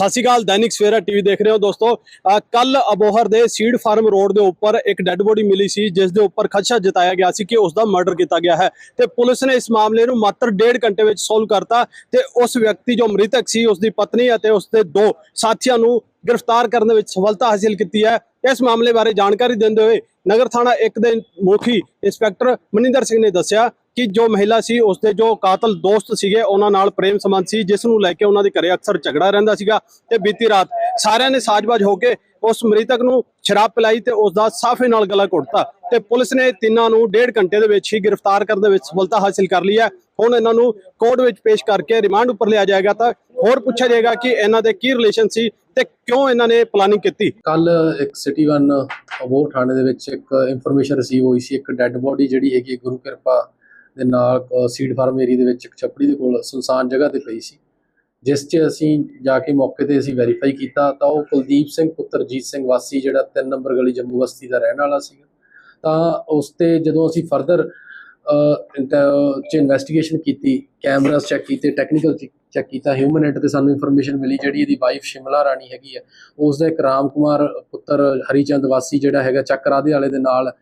ਸਤਿ ਸ਼੍ਰੀ ਅਕਾਲ, ਦੈਨਿਕ ਸਵੇਰਾ ਟੀਵੀ ਦੇਖ ਰਹੇ ਹੋ ਦੋਸਤੋ। ਕੱਲ ਅਬੋਹਰ ਦੇ ਸੀਡ ਫਾਰਮ ਰੋਡ ਦੇ ਉੱਪਰ ਇੱਕ ਡੈੱਡ ਬੋਡੀ ਮਿਲੀ ਸੀ, ਜਿਸ ਦੇ ਉੱਪਰ ਖਦਸ਼ਾ ਜਤਾਇਆ ਗਿਆ ਸੀ ਕਿ ਉਸ ਦਾ ਮਰਡਰ ਕੀਤਾ ਗਿਆ ਹੈ। ਤੇ ਪੁਲਿਸ ਨੇ ਇਸ ਮਾਮਲੇ ਨੂੰ ਮਾਤਰ ਡੇਢ ਘੰਟੇ ਵਿੱਚ ਸੋਲਵ ਕਰਤਾ ਤੇ ਉਸ ਵਿਅਕਤੀ ਜੋ ਮ੍ਰਿਤਕ ਸੀ, ਉਸ ਦੀ ਪਤਨੀ ਅਤੇ ਉਸ ਦੇ ਦੋ ਸਾਥੀਆਂ ਨੂੰ ਗ੍ਰਿਫਤਾਰ ਕਰਨ ਵਿੱਚ ਸਫਲਤਾ ਹਾਸਿਲ ਕੀਤੀ ਹੈ। ਇਸ ਮਾਮਲੇ ਬਾਰੇ ਜਾਣਕਾਰੀ ਦਿੰਦੇ ਹੋਏ ਨਗਰ ਥਾਣਾ 1 ਦੇ ਮੁਖੀ ਇੰਸਪੈਕਟਰ ਮਨਿੰਦਰ ਸਿੰਘ ਨੇ ਦੱਸਿਆ ਕਿ ਜੋ ਮਹਿਲਾ ਸੀ ਉਸ ਦੇ ਜੋ ਕਾਤਲ ਦੋਸਤ ਸੀਗੇ, ਉਹਨਾਂ ਨਾਲ ਪ੍ਰੇਮ ਸੰਬੰਧ ਸੀ, ਜਿਸ ਨੂੰ ਲੈ ਕੇ ਉਹਨਾਂ ਦੇ ਘਰੇ ਅਕਸਰ ਝਗੜਾ ਰਹਿੰਦਾ ਸੀਗਾ ਤੇ ਬੀਤੀ ਰਾਤ ਸਾਰਿਆਂ ਨੇ ਸਾਜ਼ਬਾਜ਼ ਹੋ ਕੇ ਉਸ ਮ੍ਰਿਤਕ ਨੂੰ ਸ਼ਰਾਬ ਪਿਲਾਈ ਤੇ ਉਸ ਦਾ ਸਾਫੇ ਨਾਲ ਗਲਾ ਘੁੱਟਤਾ ਤੇ ਪੁਲਿਸ ਨੇ ਤਿੰਨਾਂ ਨੂੰ ਡੇਢ ਘੰਟੇ ਦੇ ਵਿੱਚ ਹੀ ਗ੍ਰਿਫਤਾਰ ਕਰਨ ਦੇ ਵਿੱਚ ਸਫਲਤਾ ਹਾਸਿਲ ਕਰ ਲਈ ਹੈ। ਹੁਣ ਇਹਨਾਂ ਨੂੰ ਕੋਰਟ ਵਿੱਚ ਪੇਸ਼ ਕਰਕੇ ਰਿਮਾਂਡ ਉੱਪਰ ਲਿਆ ਜਾਏਗਾ ਤਾਂ ਹੋਰ ਪੁੱਛਿਆ ਜਾਏਗਾ ਕਿ ਇਹਨਾਂ ਦੇ ਕੀ ਰਿਲੇਸ਼ਨ ਸੀ ਤੇ ਕਿਉਂ ਇਹਨਾਂ ਨੇ ਪਲਾਨਿੰਗ ਕੀਤੀ? ਕੱਲ ਇੱਕ ਸਿਟੀ 1 ਅਬੋਰ ਥਾਣੇ ਦੇ ਵਿੱਚ ਇੱਕ ਇਨਫੋਰਮੇਸ਼ਨ ਰਿਸੀਵ ਹੋਈ ਸੀ, ਇੱਕ ਡੈੱਡ ਬੋਡੀ ਜਿਹੜੀ ਹੈਗੀ ਗੁਰੂ ਕਿਰਪਾ ਦੇ ਨਾਲ ਸੀਡ ਫਾਰਮ ਏਰੀਆ ਦੇ ਵਿੱਚ ਇੱਕ ਛੱਪੜੀ ਦੇ ਕੋਲ ਸੁਨਸਾਨ ਜਗ੍ਹਾ ਤੇ ਪਈ ਸੀ, ਜਿਸ 'ਚ ਅਸੀਂ ਜਾ ਕੇ ਮੌਕੇ ਤੇ ਅਸੀਂ ਵੈਰੀਫਾਈ ਕੀਤਾ ਤਾਂ ਉਹ ਕੁਲਦੀਪ ਸਿੰਘ, ਪੁੱਤਰ ਜੀਤ ਸਿੰਘ ਵਾਸੀ ਜਿਹੜਾ 3 ਨੰਬਰ ਗਲੀ ਜੰਮੂ ਬਸਤੀ ਦਾ ਰਹਿਣ ਵਾਲਾ ਸੀ ਤਾਂ ਉਸ ਤੇ ਜਦੋਂ ਅਸੀਂ ਫਰਦਰ ਚ ਇਨਵੈਸਟੀਗੇਸ਼ਨ ਕੀਤੀ ਕੈਮਰਾਸ ਚੈੱਕ ਕੀਤੇ ਟੈਕਨੀਕਲ ਚੈੱਕ ਕੀਤਾ ਹਿਊਮਨ ਐਂਟ ਤੇ ਸਾਨੂੰ ਇਨਫੋਰਮੇਸ਼ਨ ਮਿਲੀ ਜਿਹੜੀ ਇਹਦੀ ਵਾਈਫ ਸ਼ਿਮਲਾ ਰਾਣੀ ਹੈਗੀ ਹੈ ਉਸ ਦਾ ਇੱਕ ਰਾਮ ਕੁਮਾਰ ਪੁੱਤਰ ਹਰੀਚੰਦ ਵਾਸੀ ਜਿਹੜਾ ਹੈਗਾ, ਚੱਕ ਰਾਧੇ ਵਾਲੇ ਦੇ ਨਾਲ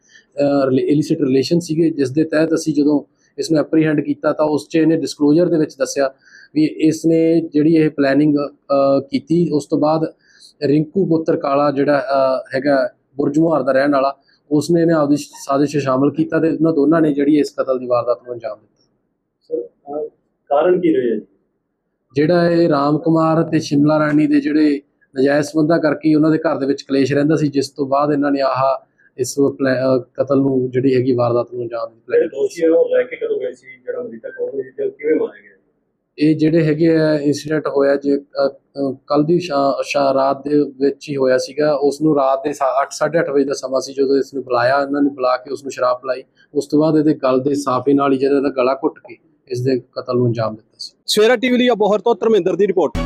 ਇਲਿਸਿਟ ਰਿਲੇਸ਼ਨ ਸੀਗੇ ਜਿਸ ਦੇ ਤਹਿਤ ਅਸੀਂ ਜਦੋਂ ਇਸ ਨੂੰ ਐਪਰੀਹੈਂਡ ਕੀਤਾ ਤਾਂ ਉਸ 'ਚ ਇਹਨੇ ਡਿਸਕਲੋਜ਼ਰ ਦੇ ਵਿੱਚ ਦੱਸਿਆ ਵੀ ਇਸ ਨੇ ਜਿਹੜੀ ਇਹ ਪਲੈਨਿੰਗ ਕੀਤੀ, ਉਸ ਤੋਂ ਬਾਅਦ ਰਿੰਕੂ ਪੁੱਤਰ ਕਾਲਾ ਜਿਹੜਾ ਹੈਗਾ ਬੁਰਜਮੁਹਾਰ ਦਾ ਰਹਿਣ ਵਾਲਾ ਉਸ ਨੇ ਇਹਨੇ ਆਪਦੀ ਸਾਜ਼ਿਸ਼ 'ਚ ਸ਼ਾਮਲ ਕੀਤਾ ਤੇ ਉਹਨਾਂ ਦੋਨਾਂ ਨੇ ਜਿਹੜੀ ਇਸ ਕਤਲ ਦੀ ਵਾਰਦਾਤ ਨੂੰ ਅੰਜਾਮ ਦਿੱਤਾ। ਕਾਰਨ ਕੀ ਰਹੇ ਜਿਹੜਾ ਇਹ ਰਾਮ ਕੁਮਾਰ ਤੇ ਸ਼ਿਮਲਾ ਰਾਣੀ ਦੇ ਜਿਹੜੇ ਨਜਾਇਜ਼ ਸੰਬੰਧਾਂ ਕਰਕੇ ਉਹਨਾਂ ਦੇ ਘਰ ਦੇ ਵਿੱਚ ਕਲੇਸ਼ ਰਹਿੰਦਾ ਸੀ ਜਿਸ ਤੋਂ ਬਾਅਦ ਇਹਨਾਂ ਨੇ ਆਹ ਇਸ ਕਤਲ ਨੂੰ ਜਿਹੜੀ ਹੈਗੀ ਵਾਰਦਾਤ ਨੂੰ ਅੰਜਾਮ ਦਿੱਤਾ। ਦੋਸ਼ੀ ਉਹ ਲੈ ਕੇ ਕਦੋਂ ਗਏ ਸੀ? ਜਿਹੜਾ ਮ੍ਰਿਤਕ ਉਹਨੂੰ ਤੇ ਕਿਵੇਂ ਮਾਰੇ ਗਏ? ਇਹ ਜਿਹੜੇ ਹੈਗੇ ਆ ਇਨਸੀਡੈਂਟ ਹੋਇਆ ਜੇ ਕੱਲ ਦੀ ਸ਼ਾ- ਸ਼ਾ, ਰਾਤ ਦੇ ਵਿੱਚ ਹੀ ਹੋਇਆ ਸੀਗਾ। ਉਸ ਨੂੰ ਰਾਤ ਦੇ 8:30 ਵਜੇ ਦਾ ਸਮਾਂ ਸੀ ਜਦੋਂ ਇਸ ਨੂੰ ਬੁਲਾਇਆ। ਇਹਨਾਂ ਨੇ ਬੁਲਾ ਕੇ ਉਸ ਨੂੰ ਸ਼ਰਾਬ ਪਿਲਾਈ। ਉਸ ਤੋਂ ਬਾਅਦ ਇਹਦੇ ਗਲ ਦੇ ਸਾਫੇ ਨਾਲ ਹੀ ਜਿਹੜਾ ਇਹਦਾ ਗਲਾ ਘੁੱਟ ਕੇ ਇਸ ਦੇ ਕਤਲ ਨੂੰ ਅੰਜਾਮ ਦਿੱਤਾ ਸੀ। ਸਵੇਰਾ ਟੀਵੀ ਲਈ ਅਬੋਹਰ ਤੋਂ ਧਰਮਿੰਦਰ ਦੀ ਰਿਪੋਰਟ।